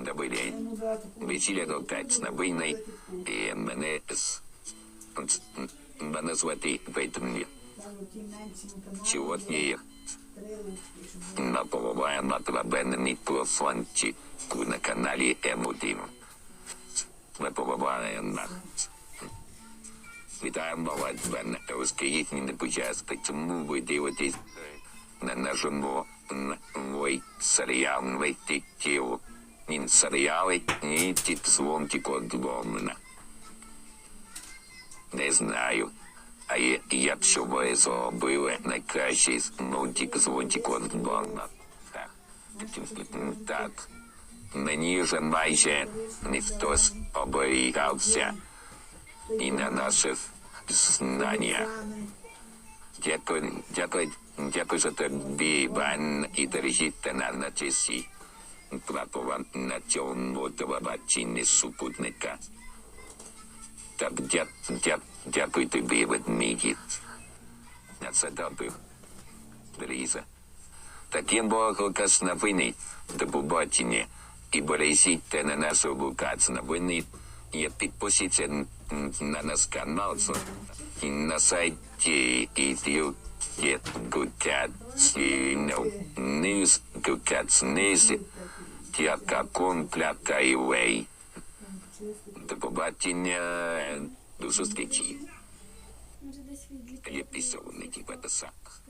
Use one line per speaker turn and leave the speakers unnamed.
Добрий день. Весілля толкається на війни, і мене Мене звати Пейтон. Сьогодні я наповиваю на трабенний профанчі на каналі Емутім. Випливає на... Вітаємо вас, Ben розкажіть мені почасти, чому ви дивитесь на нашому серіал «Вийти тіло». Ні серіали, ні ті дзвонки подвомлена. Не знаю. А я- якщо ви зробили найкращий мультик дзвонки подвомлена. Так. Так. Мені вже майже ніхто оберігався і на наших знаннях. Дякую, дякую, дякую за тобі, Іван, і держіть на на часі. Трапова на цьому телебаченні супутника. Так, дя, дя, дякую тобі, ведмідь. На це добре. Ліза. Таким каз новини. До побачення. І бережіть на нашу лукац новини. І підпишіться на наш канал і на сайті you Get good cat, you know, news, good cat sneeze, news, кон компляка і вей. До побачення, до зустрічі. Я писав, не тіпа до сак.